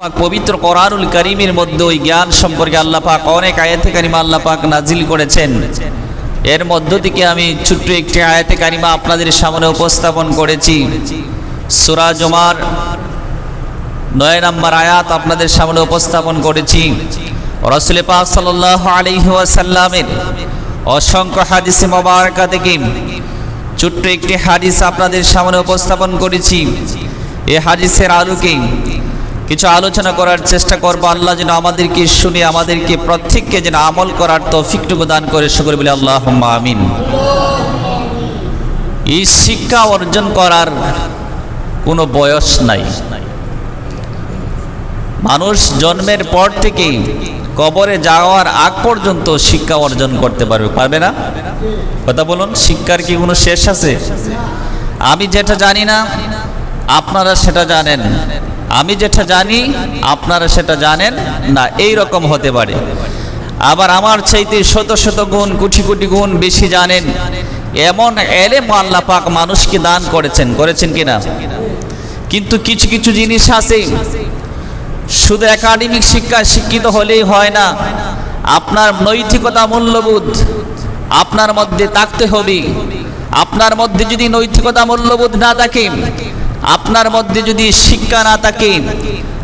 পবিত্র কোরআনুল করিমের মধ্যে ওই জ্ঞান সম্পর্কে আল্লাহ পাক অনেক আয়াতে কারিমা আল্লাহ পাক নাজিল করেছেন। এর মধ্য থেকে আমি ছোট্ট একটি আয়াতে কারিমা আপনাদের সামনে উপস্থাপন করেছি। সুরা জমার নয় নম্বর আয়াত আপনাদের সামনে উপস্থাপন করেছি। রসুল পাক সাল্লাহ আলাইহি ওয়াসাল্লামের অসংখ্য হাদিসে মোবারকা থেকে ছোট্ট একটি হাদিস আপনাদের সামনে উপস্থাপন করেছি। এই হাদিসের আলোকে কিছু আলোচনা করার চেষ্টা করব। আল্লাহ যেন আমাদেরকে শুনে আমাদেরকে প্রত্যেককে যেন আমল করার তৌফিকটুকু দান করে। শুকর বলে আল্লাহ আমিন। এই শিক্ষা অর্জন করার কোনো বয়স নাই। মানুষ জন্মের পর থেকে কবরে যাওয়ার আগ পর্যন্ত শিক্ষা অর্জন করতে পারবে। পারবে না? কথা বলুন, শিক্ষার কি কোনো শেষ আছে? আমি যেটা জানি না, আপনারা সেটা জানেন। আমি যেটা জানি, আপনারা সেটা জানেন না এই রকম হতে পারে। আবার আমার চাইতে শত শত গুণ, কোটি কোটি গুণ বেশি জানেন, এমন এলেম আল্লাহ পাক মানুষকে দান করেছেন করেছেন কিনা? কিন্তু কিছু কিছু জিনিস আছে, শুধু একাডেমিক শিক্ষা শিক্ষিত হলেই হয় না, আপনার নৈতিকতা মূল্যবোধ, আপনার মধ্যে থাকতে হবে, আপনার মধ্যে যদি নৈতিকতা মূল্যবোধ না থাকে আপনার মধ্যে যদি শিক্ষা না থাকে,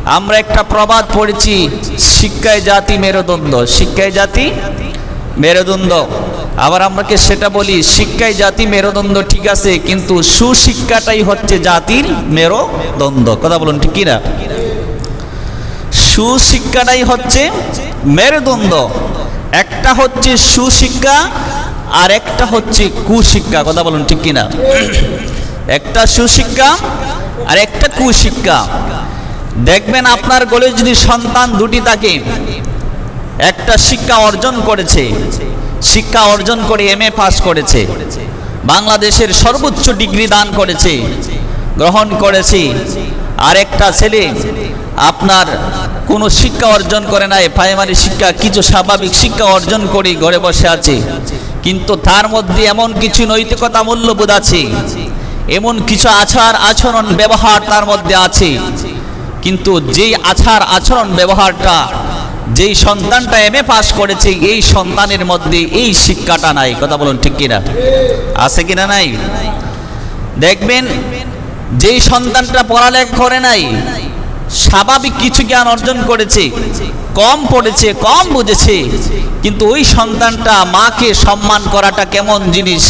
আমরা একটা প্রবাদ পড়েছি, শিক্ষায় জাতি মেরুদণ্ড। শিক্ষায় জাতি মেরুদণ্ড। আবার আমাকে সেটা বলি, শিক্ষায় জাতি মেরুদণ্ড ঠিক আছে, কিন্তু সুশিক্ষাটাই হচ্ছে জাতির মেরুদণ্ড। কথা বলুন, ঠিক কিনা? সুশিক্ষাটাই হচ্ছে মেরুদণ্ড। একটা হচ্ছে সুশিক্ষা, আর একটা হচ্ছে কুশিক্ষা। কথা বলুন, ঠিক কিনা? একটা সুশিক্ষা আর একটা কুশিক্ষা। দেখবেন আপনার গলে যদি সন্তান দুটি থাকে, একটা শিক্ষা অর্জন করেছে, শিক্ষা অর্জন করে এম এ পাস করেছে, বাংলাদেশের সর্বোচ্চ ডিগ্রি দান করেছে, গ্রহণ করেছে, আর একটা ছেলে আপনার কোনো শিক্ষা অর্জন করে নাই প্রাইমারি শিক্ষা, কিছু স্বাভাবিক শিক্ষা অর্জন করে ঘরে বসে আছে। কিন্তু তার মধ্যে এমন কিছু নৈতিকতা মূল্যবোধ আছে এমন কিছু আচার আচরণ ব্যবহার তার মধ্যে আছে। কিন্তু যেই আচার আচরণ ব্যবহারটা, যেই সন্তানটা এম এ পাস করেছে, এই সন্তানের মধ্যে এই শিক্ষাটা নাই। কথা বলুন ঠিক কিনা? আছে কিনা নাই? দেখবেন, যেই সন্তানটা পড়ালেখা করে নাই, স্বাভাবিক কিছু জ্ঞান অর্জন করেছে, কম পড়েছে, কম বুঝেছে, কিন্তু ওই সন্তানটা মাকে সম্মান করাটা কেমন জিনিস?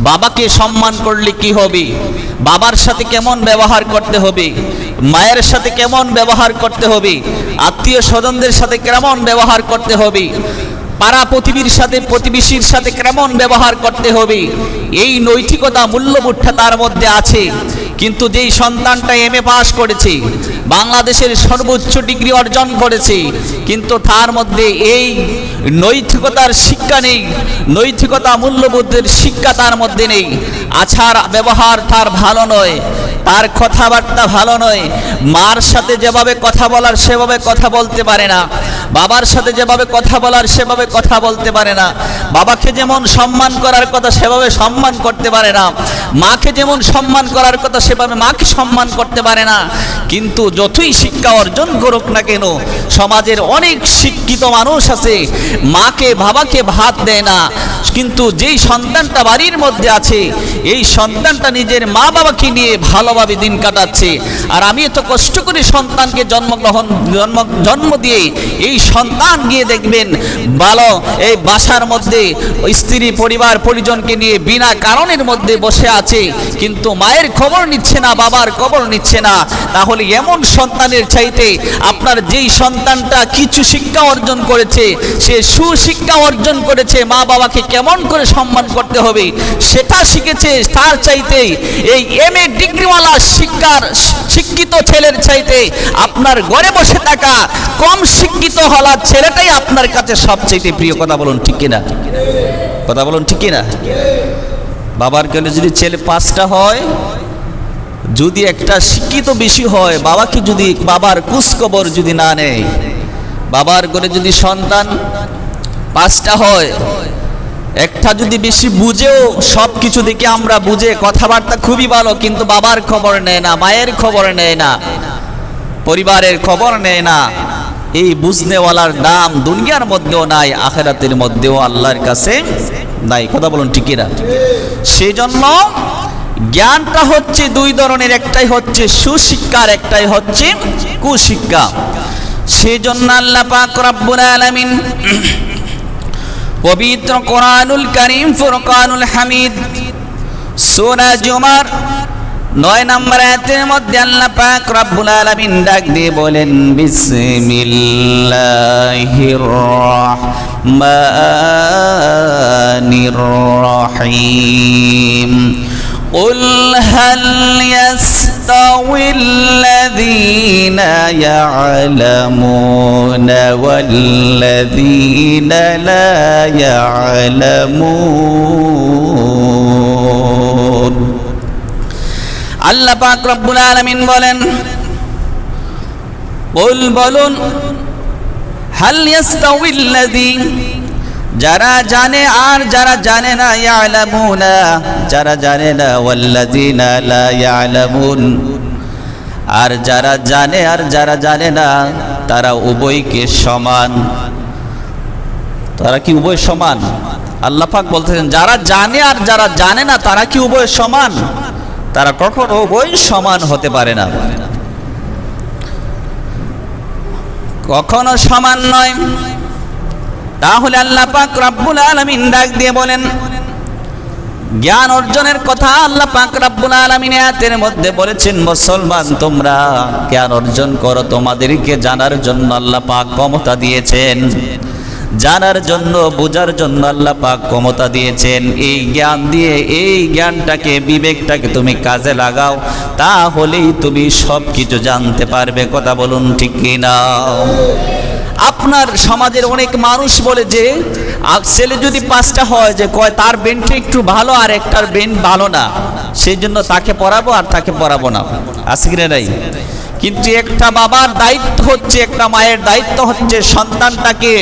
বাবাকে সম্মান করলে কি হবে? বাবার সাথে কেমন ব্যবহার করতে হবে? মায়ের সাথে কেমন ব্যবহার করতে হবে? আত্মীয় স্বজনদের সাথে কেমন ব্যবহার করতে হবে? পাড়া পৃথিবীর সাথে, প্রতিবেশীর সাথে কেমন ব্যবহার করতে হবে? এই নৈতিকতা মূল্যবোধটা তার মধ্যে আছে। কিন্তু যেই সন্তানটা এম এ পাস করেছে, বাংলাদেশের সর্বোচ্চ ডিগ্রি অর্জন করেছে, কিন্তু তার মধ্যে এই নৈতিকতার শিক্ষা নেই, নৈতিকতা মূল্যবোধের শিক্ষা তার মধ্যে নেই। আচার ব্যবহার তার ভালো নয়, তার কথাবার্তা ভালো নয়, মার সাথে যেভাবে কথা বলার, সেভাবে কথা বলতে পারে না। বাবার সাথে যেভাবে কথা বলার, সেভাবে কথা বলতে পারে না। বাবাকে যেমন সম্মান করার কথা, সেভাবে সম্মান করতে পারে না। মাকে যেমন সম্মান করার কথা, সেভাবে মাকে সম্মান করতে পারে না। কিন্তু যতই শিক্ষা অর্জন করুক না কেন, সমাজের অনেক শিক্ষিত মানুষ আছে, মাকে, বাবাকে ভাত দেয় না। কিন্তু যেই সন্তানটা বাড়ির মধ্যে আছে, এই সন্তানটা নিজের মা বাবাকে নিয়ে ভালোভাবে দিন কাটাচ্ছে। আর আমি এত কষ্ট করে সন্তানকে জন্মগ্রহণ, জন্ম জন্ম দিয়ে এই সন্তান গিয়ে দেখবেন ভালো এই বাসার মধ্যে স্ত্রী পরিবার পরিজনকে নিয়ে বিনা কারণের মধ্যে বসে আছে, কিন্তু মায়ের খবর নিচ্ছে না, বাবার খবর নিচ্ছে না। তাহলে এমন সন্তানের চাইতে আপনার যেই সন্তানটা কিছু শিক্ষা অর্জন করেছে, সে সুশিক্ষা অর্জন করেছে, মা বাবাকে কেমন করে সম্মান করতে হবে, সেটা শিখেছে, তার চাইতে এই এম এ ডিগ্রিওয়ালা শিক্ষার শিক্ষিত ছেলের চাইতে আপনার ঘরে বসে থাকা কম শিক্ষিত হলা ছেলেটাই আপনার কাছে সবচাইতে প্রিয় কথা বলুন, ঠিক কিনা? কথা বলুন, ঠিক কিনা? বাবার গেলে যদি ছেলে পাঁচটা হয়, যদি একটা শিক্ষিত বেশি হয়, বাবাকে যদি, বাবার কুসখবর যদি না নেয়, বাবার ঘরে যদি সন্তান পাঁচটা হয়, একটা যদি বেশি বুঝেও সব কিছু দেখে আমরা বুঝে, কথাবার্তা খুবই ভালো, কিন্তু বাবার খবর নেয় না, মায়ের খবর নেয় না, পরিবারের খবর নেয় না এই বুঝনেওয়ালার নাম দুনিয়ার মধ্যেও নাই, আখেরাতের মধ্যেও আল্লাহর কাছে নাই। কথা বলুন না সেই জন্য জ্ঞানটা হচ্ছে দুই ধরনের, একটাই হচ্ছে সুশিক্ষার, একটাই হচ্ছে কুশিক্ষা। সেই জন্য আল্লাহ পাক রব্বুল আলামিন পবিত্র কোরআনুল করিম, ফুরকানুল হামিদ, সূরা জুমার নয় নম্বর আয়াতের মধ্যে আল্লাহ পাক রব্বুল আলামিন ডাক দিয়ে বলেন বিসমিল্লাহির রহমানির রহিম قل هل يستوي الذين يعلمون والذين لا يعلمون আল্লাহ পাক রব্বুল আলামিন বলেন বল বলুন, হাল ইয়াস্তাউইল্লাযী যারা জানে আর যারা জানে না, ইয়ালামুনা, যারা জানে না, ওয়াল্লাযীনা লা ইয়ালামুন, আর যারা জানে আর যারা জানে না, তারা উভয়কে সমান। তারা কি উভয় সমান? আল্লাহ পাক বলতেছেন, যারা জানে আর যারা জানে না, তারা কি উভয় সমান? তারা কখনো উভয় সমান হতে পারে না। কখনো সমান নয়। তাহলে আল্লাহ পাক রব্বুল আলামিন ডাক দিয়ে বলেন, জ্ঞান অর্জনের কথা আল্লাহ পাক রব্বুল আলামিন আয়াতের মধ্যে বলেছেন, মুসলমান তোমরা জ্ঞান অর্জন করো, তোমাদেরকে জানার জন্য আল্লাহ পাক ক্ষমতা দিয়েছেন। জানার জন্য, বোঝার জন্য আল্লাহ পাক ক্ষমতা দিয়েছেন। এই জ্ঞান দিয়ে, এই জ্ঞানটাকে, বিবেকটাকে তুমি কাজে লাগাও, তাহলেই তুমি সব কিছু জানতে পারবে। কথা বলুন ঠিক কিনা? আপনার সমাজের অনেক মানুষ বলে যে ছেলে যদি পাঁচটা হয়, যে কয়, তার বেনটা একটু ভালো আর একটার বেন ভালো না। সেই জন্য তাকে পড়াবো আর তাকে পড়াবো না। আছে কিনা নাই? কিন্তু একটা বাবার দায়িত্ব হচ্ছে, একটা মায়ের দায়িত্ব হচ্ছে সন্তানটাকে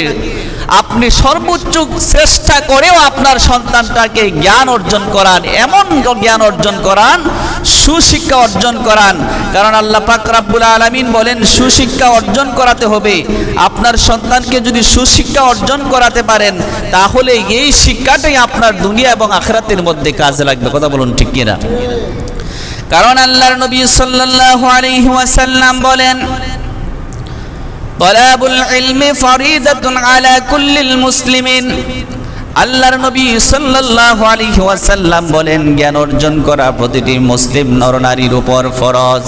আপনি সর্বোচ্চ চেষ্টা করেও আপনার সন্তানটাকে জ্ঞান অর্জন করান, এমন জ্ঞান অর্জন করান, সুশিক্ষা অর্জন করান। কারণ আল্লাহ পাক রাব্বুল আলামিন বলেন, সুশিক্ষা অর্জন করাতে হবে। আপনার সন্তানকে যদি সুশিক্ষা অর্জন করাতে পারেন, তাহলে এই শিক্ষাটাই আপনার দুনিয়া এবং আখরাতের মধ্যে কাজে লাগবে। কথা বলুন ঠিক কিনা? কারণ আল্লাহর নবী সাল্লাল্লাহু আলাইহি ওয়াসাল্লাম বলেন তলাবুল ইলমি ফরিদাতুন আলা কুল্লিল মুসলিমিন আল্লাহর নবী সাল্লাল্লাহু আলাইহি ওয়াসাল্লাম বলেন, জ্ঞান অর্জন করা প্রতিটি মুসলিম নরনারীর উপর ফরজ।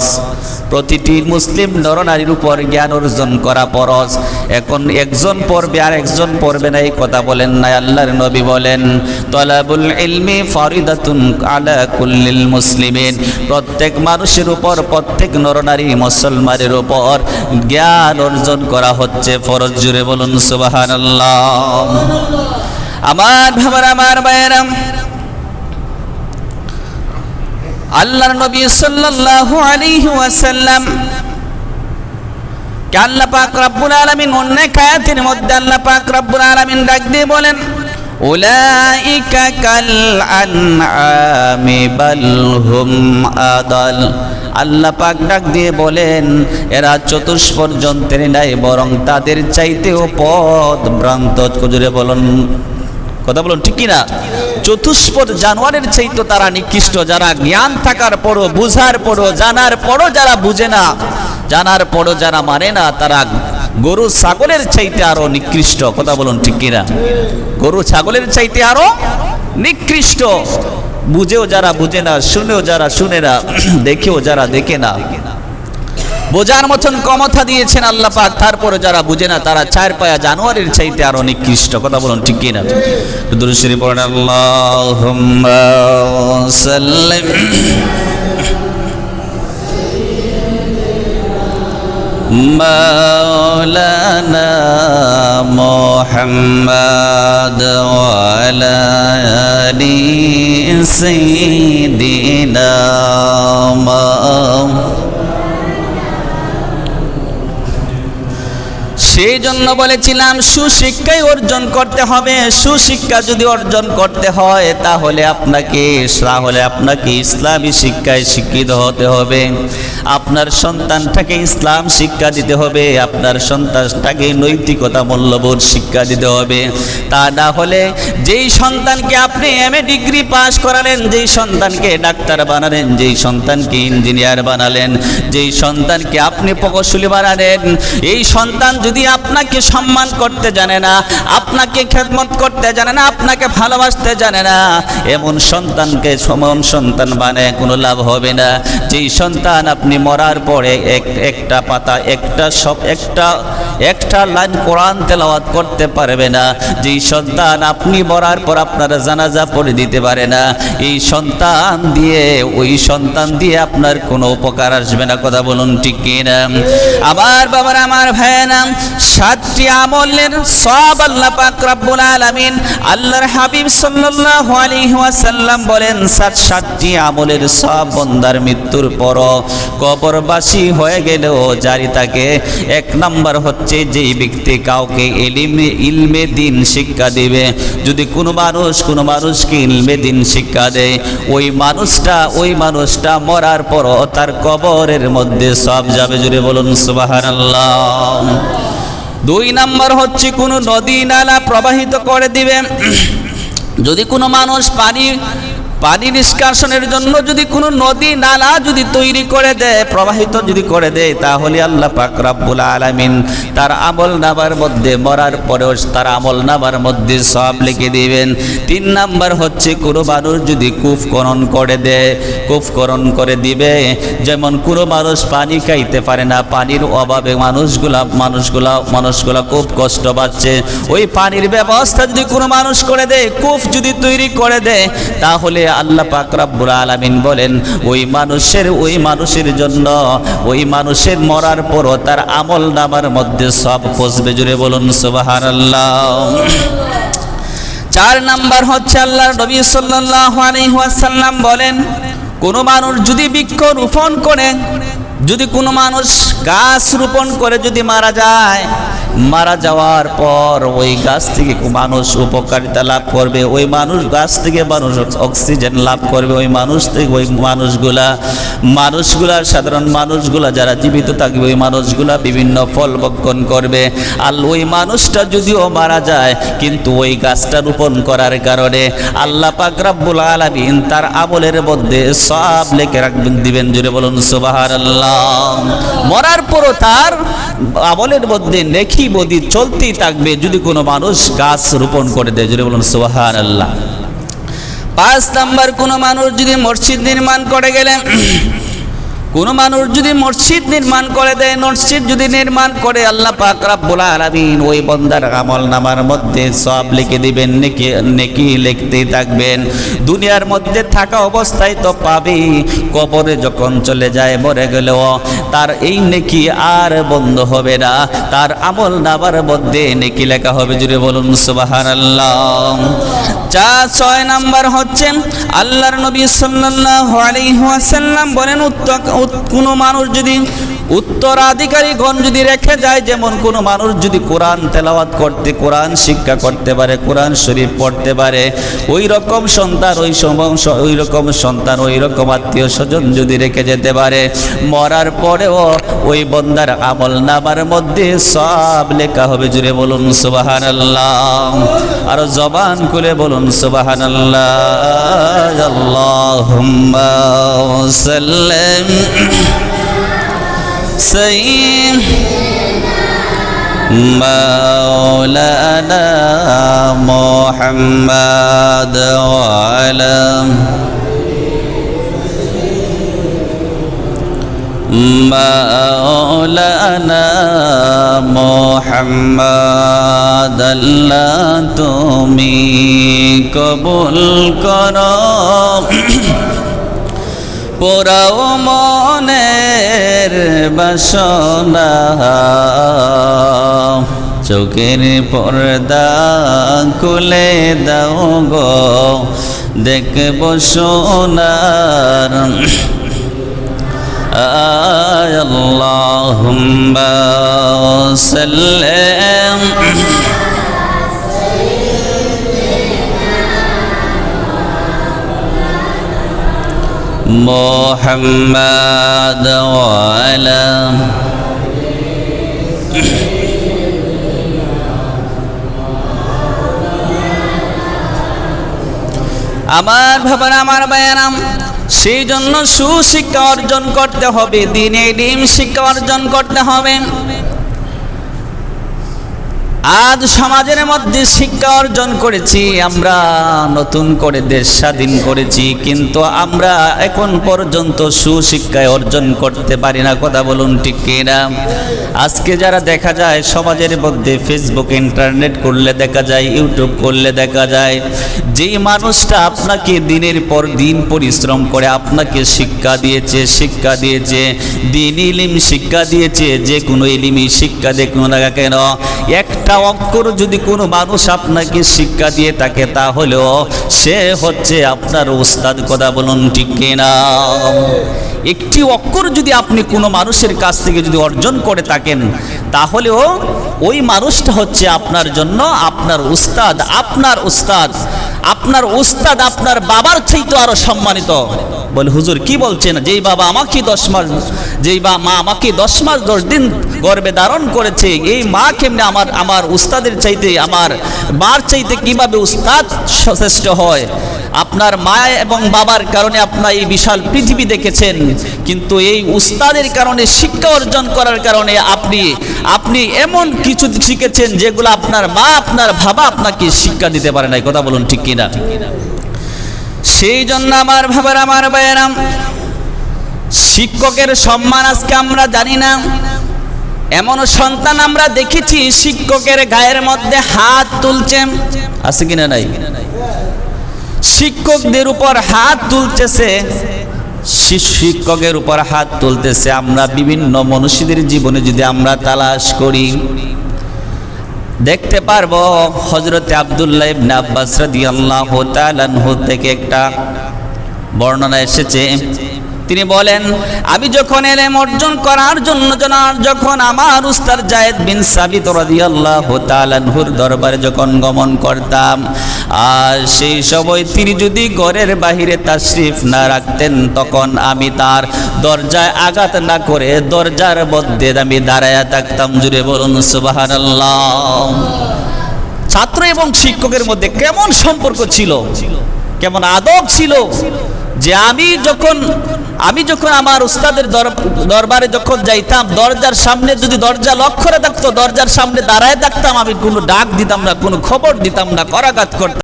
প্রতিটি মুসলিম নরনারীর উপর জ্ঞান অর্জন করা ফরজ। এখন একজন পড়বে আর একজন পড়বে না, এই কথা বলেন না আল্লাহর নবী বলেন, তলাবুল ইলমি ফরিদাতুন আলা কুল্লিল মুসলিমিন। প্রত্যেক মানুষের উপর, প্রত্যেক নরনারী মুসলমানের উপর জ্ঞান অর্জন করা হচ্ছে ফরজ। জুড়ে বলুন, সুবহানাল্লাহ। আমার ভাবার, আমার বাইরাম আল্লাহর নবী সাল্লাল্লাহু আলাইহি ওয়াসাল্লাম, কে আল্লাহ পাক রব্বুল আলামিন অন্য কায়াতের মধ্যে আল্লাহ পাক রব্বুল আলামিন ডাক দিয়ে বলেন, উলাইকা কাল আনআমি বাল হুম আদাল। আল্লাহ পাক ডাক দিয়ে বলেন, এরা চতুষ্পর যন্ত্রের নাই, বরং তাদের চাইতেও পথ ভ্রান্ত কুজুরে বলুন। কথা বলুন, ঠিক কিনা? চতুষ্পদ জানোয়ারের চাইতো তারা নিকৃষ্ট, যারা জ্ঞান থাকার পরও, বুঝার পরও, জানার পরও যারা বুঝে না, জানার পরও যারা মানে না, তারা গরু ছাগলের চাইতে আরও নিকৃষ্ট। কথা বলুন, ঠিক কিনা? গরু ছাগলের চাইতে আরও নিকৃষ্ট। বুঝেও যারা বুঝে না, শুনেও যারা শুনে না, দেখেও যারা দেখে না। বোঝার মতন ক্ষমতা দিয়েছেন আল্লাহ পাক তারপরে যারা বুঝে না তারা চার পায়া জানোয়ারের চাইতে আরো নিকৃষ্ট কথা বলুন ঠিক কিনা দুরুশরী পড়েন আল্লাহুম্মা সাল্লিম مولانا محمد وعلى آل سيدنا محمد সেই জন্য বলেছিলাম, সুশিক্ষাই অর্জন করতে হবে। সুশিক্ষা যদি অর্জন করতে হয়, তাহলে আপনাকে তাহলে আপনাকে ইসলামী শিক্ষায় শিক্ষিত হতে হবে। আপনার সন্তানটাকে ইসলাম শিক্ষা দিতে হবে। আপনার সন্তানটাকে নৈতিকতা মূল্যবোধ শিক্ষা দিতে হবে। তা না হলে যেই সন্তানকে আপনি এম এ ডিগ্রি পাস করালেন, যেই সন্তানকে ডাক্তার বানালেন, যেই সন্তানকে ইঞ্জিনিয়ার বানালেন, যেই সন্তানকে আপনি প্রকৌশলী বানালেন, এই সন্তান যদি আপনাকে সম্মান করতে জানে না, আপনাকে খেদমত করতে জানে না, আপনাকে ভালোবাসতে জানে না। এমন সন্তানকে সমান সন্তান বানায় কোনো লাভ হবে না। যেই সন্তান আপনি মরার পরে এক, একটা পাতা, একটা সব, একটা একটা লাইন কোরআন তেলাওয়াত করতে পারবে না। যেই সন্তান আপনি মরার পর আপনার জানাজা পড়ে দিতে পারে না। এই সন্তান দিয়ে, ওই সন্তান দিয়ে আপনার কোনো উপকার আসবে না। কথা বলুন ঠিক কিনা? আমার বাবার, আমার ভাইয়েরা সাতটি আমলের সব আল্লাহ পাক রব্বুল আলামিন আল্লাহর হাবিব সাল্লাল্লাহু আলাইহি ওয়াসাল্লাম বলেন, সাত, সাতটি আমলের সব বন্দার মৃত্যুর পর কবরবাসী হয়ে গেলেও জারি থাকে। এক নাম্বার হচ্ছে যেই ব্যক্তি কাউকে এলিমে, ইলমে দিন শিক্ষা দিবে, যদি কোনো মানুষ, কোনো মানুষকে ইলমে দিন শিক্ষা দেয়, ওই মানুষটা ওই মানুষটা মরার পরও তার কবরের মধ্যে সব যাবে। জুড়ে বলুন, সুবহানাল্লাহ। দুই নাম্বার হচ্ছে, কোনো নদী, নালা প্রবাহিত করে দিবে। যদি কোনো মানুষ পানি পানি নিষ্কাশনের জন্য যদি কোনো নদী নালা যদি তৈরি করে দেয়, প্রবাহিত যদি করে দেয়, তাহলে আল্লাহ পাক রাব্বুল আলামিন তার আমল নামার মধ্যে মরার পরেও তার আমল নামার মধ্যে সব লিখে দিবেন। তিন নাম্বার হচ্ছে কোনো মানুষ যদি কূপকরণ করে দেয় কূপকরণ করে দিবে। যেমন কোনো মানুষ পানি খাইতে পারে না, পানির অভাবে মানুষগুলা মানুষগুলা মানুষগুলা খুব কষ্ট পাচ্ছে। ওই পানির ব্যবস্থা যদি কোনো মানুষ করে দেয় কূপ যদি তৈরি করে দেয়, তাহলে আল্লাহ পাক রব্বুল আলামিন বলেন, ওই মানুষের ওই মানুষের জন্য, ওই মানুষের মরার পরও তার আমল নামার মধ্যে সব পচবে। জুড়ে বলুন, সুবহানাল্লাহ। চার নাম্বার হচ্ছে আল্লাহর নবী সাল্লাল্লাহু আলাইহি ওয়াসাল্লাম বলেন, কোনো মানুষ যদি বৃক্ষ রোপণ করে, যদি কোনো মানুষ গাছ রোপণ করে যদি মারা যায় মারা যাওয়ার পর ওই গাছ থেকে মানুষ উপকারিতা লাভ করবে। ওই মানুষ গাছ থেকে মানুষ অক্সিজেন লাভ করবে। ওই মানুষ থেকে ওই মানুষগুলা মানুষগুলা, সাধারণ মানুষগুলা যারা জীবিত থাকবে, ওই মানুষগুলা বিভিন্ন ফল ভক্ষণ করবে। আর ওই মানুষটা যদিও মারা যায়, কিন্তু ওই গাছটা রোপণ করার কারণে আল্লাহ পাক রাব্বুল আলামিন তার আমলের মধ্যে সব লেখে রাখবেন, দিবেন জুড়ে বলুন সুবহানাল্লাহ। মরার পরও তার আমলের মধ্যে নেকি বদি চলতেই থাকবে, যদি কোনো মানুষ গাছ রোপণ করে দেয় যদি বলুন সোহান আল্লাহ পাঁচ নাম্বার, কোনো মানুষ যদি মসজিদ নির্মাণ করে গেলেন কোনো মানুষ যদি মসজিদ নির্মাণ করে দেয়, মসজিদ যদি নির্মাণ করে, আল্লাহ পাক রাব্বুল আলামিন ওই বন্দার আমল নামার মধ্যে সব লিখে দিবেন, নেকি নেকি লিখতেই থাকবেন। দুনিয়ার মধ্যে থাকা অবস্থায় তো পাবি, কবরে যখন চলে যায় মরে গেলেও তার এই নেকি আর বন্ধ হবে না। তার আমল নামার মধ্যে নেকি লেখা হবে, জুড়ে বলুন সুবহানাল্লাহ। যা ছয় নাম্বার হচ্ছে আল্লাহর নবী সাল্লাল্লাহু আলাইহি ওয়াসাল্লাম বলেন কোনো মানুষ যদি উত্তরাধিকারীগণ যদি রেখে যায়, যেমন কোনো মানুষ যদি কোরআন তেলাওয়াত করতে, কোরআন শিক্ষা করতে পারে, কোরআন শরীফ পড়তে পারে, ওই রকম সন্তান ওই ওই রকম সন্তান, ওই রকম আত্মীয় স্বজন যদি রেখে যেতে পারে, মরার পরেও ওই বন্দার আমল নামার মধ্যে সব লেখা হবে। জুড়ে বলুন সুবাহান আল্লাহ আরও জবান খুলে বলুন সুবাহান আল্লাহ আল্লাহ সাল্লাম। مولانا محمد وعلى مولانا محمد আল্লাহ তুমি কবুল করো পোড়াও মনের বাসনা চোখের পর্দা খুলে দাও গো দেখব সোনার اللهم سلم محمد وعلى আমার ভাবার আমার বায়ানাম সেই জন্য সুশিক্ষা অর্জন করতে হবে দিনে ডিম শিক্ষা অর্জন করতে হবে আজ সমাজের মধ্যে শিক্ষা অর্জন করেছি, আমরা নতুন করে দেশ স্বাধীন করেছি, কিন্তু আমরা এখন পর্যন্ত সুশিক্ষায় অর্জন করতে পারি না, কথা বলুন ঠিক কিনা? আজকে যারা দেখা যায় সমাজের মধ্যে ফেসবুক ইন্টারনেট করলে দেখা যায় ইউটিউব করলে দেখা যায়, যেই মানুষটা আপনাকে দিনের পর দিন পরিশ্রম করে, আপনাকে শিক্ষা দিয়েছে শিক্ষা দিয়েছে, দিন ইলিম শিক্ষা দিয়েছে, যে কোনো ইলিমি শিক্ষা দেখুন না কেন, একটা অক্ষর যদি কোনো মানুষ আপনাকে শিক্ষা দিয়ে থাকে, তাহলেও সে হচ্ছে আপনার ওস্তাদ। কথা বলুন ঠিক কিনা? একটি অক্ষর যদি আপনি কোনো মানুষের কাছ থেকে যদি অর্জন করে থাকেন, তাহলেও ওই মানুষটা হচ্ছে আপনার জন্য আপনার উস্তাদ আপনার উস্তাদ আপনার উস্তাদ আপনার বাবার চাইতে আরও সম্মানিত। বলে, হুজুর, কি বলছেন? যেই বাবা আমাকে দশ মাস, যেই বা, মা আমাকে দশ মাস দশ দিন গর্বে ধারণ করেছে, এই মা কেমনে আমার আমার উস্তাদের চাইতে, আমার মার চাইতে কীভাবে উস্তাদ সচেষ্ট হয়? আপনার মা এবং বাবার কারণে আপনার এই বিশাল পৃথিবী দেখেছেন, কিন্তু এই উস্তাদের কারণে, শিক্ষা অর্জন করার কারণে আপনি আপনি এমন কিছু শিখেছেন যেগুলো আপনার মা, আপনার বাবা আপনাকে শিক্ষা দিতে পারে না কথা বলুন ঠিক কিনা? সেই জন্য আমার ভাবার আমার বায়রাম শিক্ষকের সম্মান আজকে আমরা জানি না। এমন সন্তান আমরা দেখেছি, শিক্ষকের গায়ের মধ্যে হাত তুলছে। আছে কিনা নাই? শিক্ষকদের উপর হাত তুলতেছে শিক্ষকের উপর হাত তুলতেছে। আমরা বিভিন্ন মনীষীদের জীবনে যদি আমরা তালাশ করি দেখতে পারব হজরতে আবদুল্লাহ ইবনে আব্বাস রাদিয়াল্লাহু তাআলা আনহু থেকে একটা বর্ণনা এসেছে। তিনি বলেন, আমি যখন এলেম অর্জন করার জন্য যখন আমার উস্তাদ জায়েদ বিন সাবিত রাদিয়াল্লাহু তাআলা আনহুর দরবারে যখন গমন করতাম, আর সেই সময় তিনি যদি ঘরের বাহিরে তাশরিফ না রাখতেন, তখন আমি তার দরজায় আঘাত না করে দরজার মধ্যে আমি দাঁড়ায়া থাকতাম। জুড়ে বলুন, সুবহানাল্লাহ। ছাত্র এবং শিক্ষকের মধ্যে কেমন সম্পর্ক ছিল? কেমন আদব ছিল? যে আমি যখন আমি যখন আমার উস্তাদের দর- দরবারে যখন যাইতাম, দরজার সামনে যদি দরজা লক্ষ্য করে থাকতো, দরজার সামনে দাঁড়ায় থাকতাম, আমি কোনো ডাক দিতাম না, কোনো খবর দিতাম না, করাঘাত করতাম।